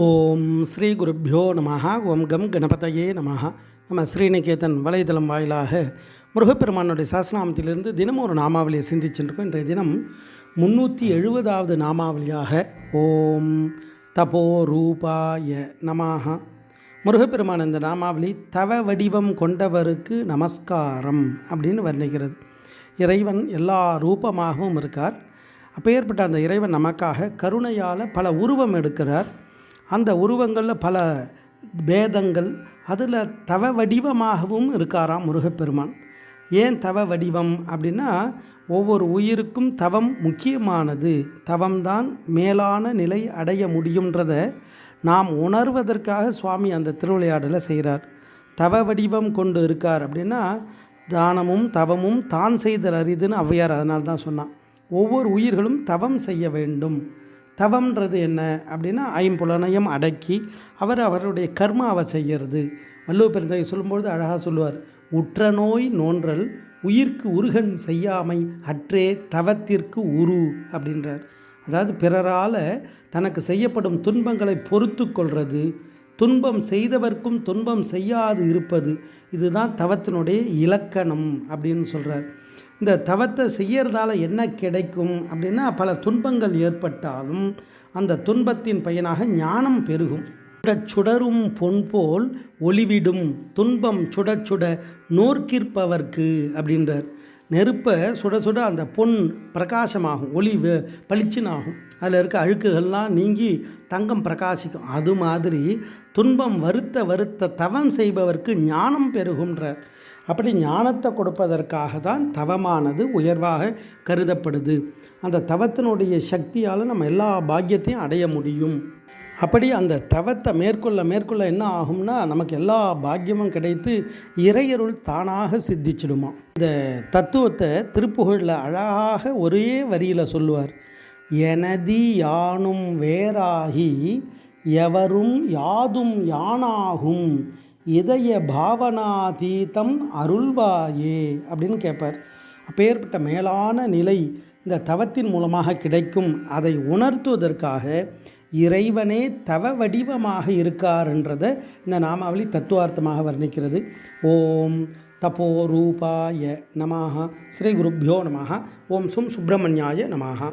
ஓம் ஸ்ரீ குருப்பியோ நம ஓம் கம் கணபதையே நம நம்ம ஸ்ரீநிகேதன் வலைதளம் வாயிலாக முருகப்பெருமானுடைய சாஸ்திரநாமத்திலிருந்து தினமும் ஒரு நாமாவளியை சிந்திச்சுருக்கோம் இன்றைய தினம் முந்நூற்றி எழுபதாவது நாமாவளியாக ஓம் தபோ ரூபாய நமாக முருகப்பெருமான் இந்த நாமாவளி தவ வடிவம் கொண்டவருக்கு நமஸ்காரம் அப்படின்னு வர்ணிக்கிறது. இறைவன் எல்லா ரூபமாகவும் இருக்கார். அப்பேற்பட்ட அந்த இறைவன் நமக்காக கருணையால் பல உருவம் எடுக்கிறார். அந்த உருவங்களில் பல பேதங்கள் அதில் தவ வடிவமாகவும் இருக்காராம் முருகப்பெருமான். ஏன் தவ வடிவம் அப்படின்னா ஒவ்வொரு உயிருக்கும் தவம் முக்கியமானது. தவம்தான் மேலான நிலை அடைய முடியுன்றதை நாம் உணர்வதற்காக சுவாமி அந்த திருவிளையாடலை செய்கிறார். தவ வடிவம் கொண்டு இருக்கார் அப்படின்னா தானமும் தவமும் தான் செய்தல் அரிதுன்னு ஔவையார் அதனால தான் சொன்னான். ஒவ்வொரு உயிர்களும் தவம் செய்ய வேண்டும். தவம்ன்றது என்ன அப்படின்னா ஐம்புலனையும் அடக்கி அவர் அவருடைய கர்மாவை செய்கிறது. வள்ளுவ பெருந்தகை சொல்லும்பொழுது அழகாக சொல்லுவார் உற்ற நோய் நோன்றல் உயிர்க்கு உருகன் செய்யாமை அற்றே தவத்திற்கு உரு அப்படின்றார். அதாவது பிறரால் தனக்கு செய்யப்படும் துன்பங்களை பொறுத்து கொள்வது துன்பம் செய்தவர்க்கும் துன்பம் செய்யாது இருப்பது இதுதான் தவத்தினுடைய இலக்கணம் அப்படின்னு சொல்கிறார் இந்த தவத்தை செய்யறதால என்ன கிடைக்கும் அப்படின்னா பல துன்பங்கள் ஏற்பட்டாலும் அந்த துன்பத்தின் பயனாக ஞானம் பெருகும். சுடச் சுடரும் பொன் போல் ஒளிவிடும் துன்பம் சுட சுட நோர்க்கிற்பவர்க்கு அப்படின்றார். நெருப்பை சுட சுட அந்த பொன் பிரகாசமாகும் ஒளி வெ- பளிச்சுன்னு ஆகும் அதில் இருக்க அழுக்குகள்லாம் நீங்கி தங்கம் பிரகாசிக்கும். அது மாதிரி துன்பம் வருத்த வருத்த தவம் செய்பவர்க்கு ஞானம் பெருகுன்றார் அப்படி ஞானத்தை கொடுப்பதற்காக தான் தவமானது உயர்வாக கருதப்படுது. அந்த தவத்தினுடைய சக்தியால் நம்ம எல்லா பாக்கியத்தையும் அடைய முடியும். அப்படி அந்த தவத்தை மேற்கொள்ள மேற்கொள்ள என்ன ஆகும்னா நமக்கு எல்லா பாக்கியமும் கிடைத்து இறையருள் தானாக சித்திச்சிடுமா. இந்த தத்துவத்தை திருப்புகழில் அழகாக ஒரே வரியில் சொல்லுவார். எனதி யானும் வேறாகி எவரும் யாதும் யானாகும் இதய பாவனாதீதம் அருள்வாயே அப்படின்னு கேட்பார். அப்பேற்பட்ட மேலான நிலை இந்த தவத்தின் மூலமாக கிடைக்கும். அதை உணர்த்துவதற்காக இறைவனே தவ வடிவமாக இருக்கார்ன்றதை இந்த நாமாவளி தத்துவார்த்தமாக வர்ணிக்கிறது. ஓம் தபோ ரூபாய நமாக ஸ்ரீ குருப்யோ நமாக ஓம் சும் சுப்பிரமணியாய நமாக